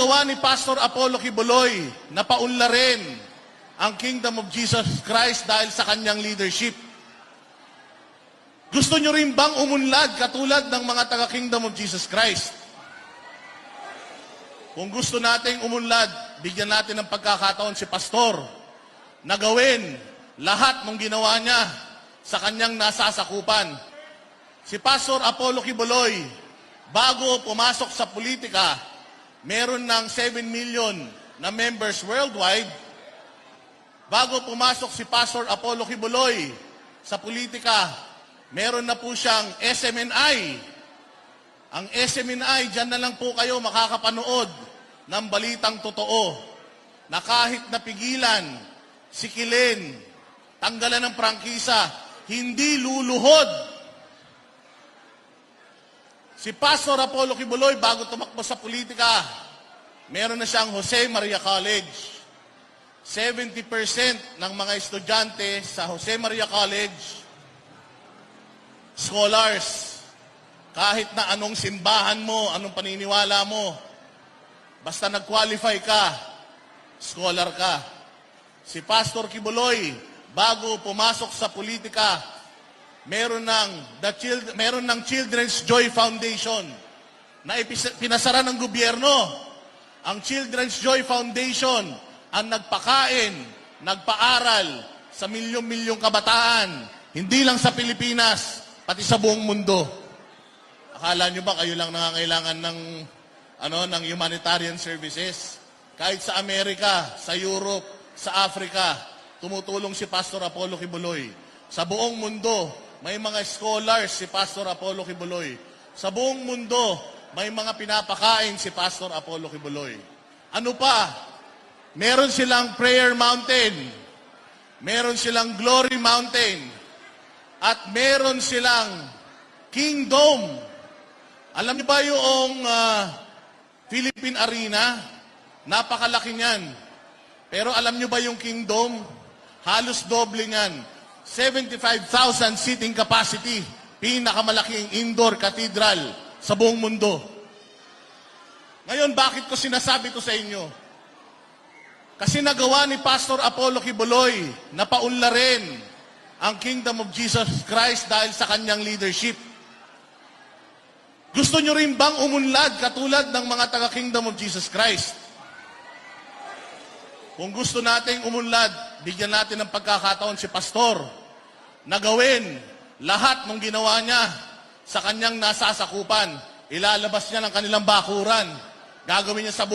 nagawa ni Pastor Apollo Kibuloy na paunlarin ang Kingdom of Jesus Christ dahil sa kanyang leadership. Gusto nyo rin bang umunlad katulad ng mga taga-Kingdom of Jesus Christ? Kung gusto nating umunlad, bigyan natin ng pagkakataon si Pastor na gawin lahat ng ginawa niya sa kanyang nasasakupan. Si Pastor Apollo Kibuloy, bago pumasok sa politika, meron ng 7 million na members worldwide. Bago pumasok si Pastor Apollo Kibuloy sa politika, meron na po siyang SMNI. Ang SMNI, dyan na lang po kayo makakapanood ng balitang totoo na kahit napigilan, sikilin, tanggalan ng prangkisa, hindi luluhod. Si Pastor Apollo Kibuloy, bago tumakbo sa politika, meron na siyang Jose Maria College. 70% ng mga estudyante sa Jose Maria College, scholars. Kahit na anong simbahan mo, anong paniniwala mo, basta nag-qualify ka, scholar ka. Si Pastor Kibuloy, bago pumasok sa politika, meron ng, the child, meron ng Children's Joy Foundation na pinasara ng gobyerno. Ang Children's Joy Foundation ang nagpakain, nagpaaral sa milyong-milyong kabataan, hindi lang sa Pilipinas, pati sa buong mundo. Akala nyo ba kayo lang nangangailangan ng ano ng humanitarian services? Kahit sa Amerika, sa Europe, sa Africa, tumutulong si Pastor Apollo Kibuloy. Sa buong mundo, may mga scholars si Pastor Apollo Kibuloy. Sa buong mundo, may mga pinapakain si Pastor Apollo Kibuloy. Ano pa? Meron silang prayer mountain. Meron silang glory mountain. At meron silang kingdom. Alam niyo ba yung ah, Philippine Arena? Napakalaki niyan. Pero alam niyo ba yung kingdom? Halos doble niyan. 75,000 seating capacity. Pinakamalaking indoor cathedral sa buong mundo. Ngayon, bakit ko sinasabi to sa inyo? Kasi nagawa ni Pastor Apollo Kibuloy na paunlarin ang Kingdom of Jesus Christ dahil sa kanyang leadership. Gusto nyo rin bang umunlad katulad ng mga taga-Kingdom of Jesus Christ? Kung gusto nating umunlad, bigyan natin ng pagkakataon si Pastor na gawin lahat ng ginawa niya sa kanyang nasasakupan. Ilalabas niya ng kanilang bakuran. Gagawin niya sa buong